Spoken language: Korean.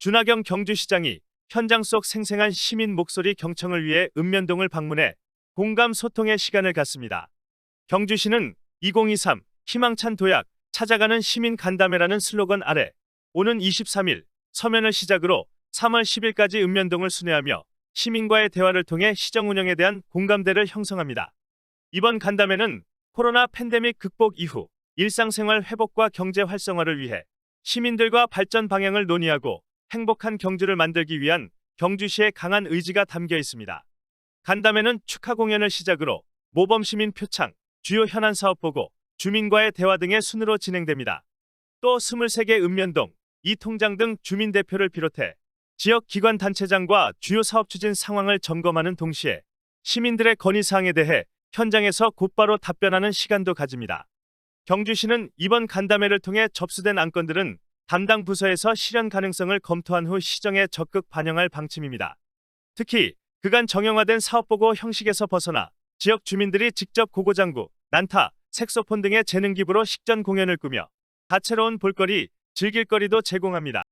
준하경 경주시장이 현장 속 생생한 시민 목소리 경청을 위해 읍면동을 방문해 공감 소통의 시간을 갖습니다. 경주시는 2023 희망찬 도약 찾아가는 시민 간담회라는 슬로건 아래 오는 23일 서면을 시작으로 3월 10일까지 읍면동을 순회하며 시민과의 대화를 통해 시정 운영에 대한 공감대를 형성합니다. 이번 간담회는 코로나 팬데믹 극복 이후 일상생활 회복과 경제 활성화를 위해 시민들과 발전 방향을 논의하고 행복한 경주를 만들기 위한 경주시의 강한 의지가 담겨 있습니다. 간담회는 축하 공연을 시작으로 모범 시민 표창, 주요 현안 사업 보고, 주민과의 대화 등의 순으로 진행됩니다. 또 23개 읍면동, 이 통장 등 주민 대표를 비롯해 지역 기관 단체장과 주요 사업 추진 상황을 점검하는 동시에 시민들의 건의 사항에 대해 현장에서 곧바로 답변하는 시간도 가집니다. 경주시는 이번 간담회를 통해 접수된 안건들은 담당 부서에서 실현 가능성을 검토한 후 시정에 적극 반영할 방침입니다. 특히 그간 정형화된 사업보고 형식에서 벗어나 지역 주민들이 직접 고고장구, 난타, 색소폰 등의 재능 기부로 식전 공연을 꾸며 다채로운 볼거리, 즐길거리도 제공합니다.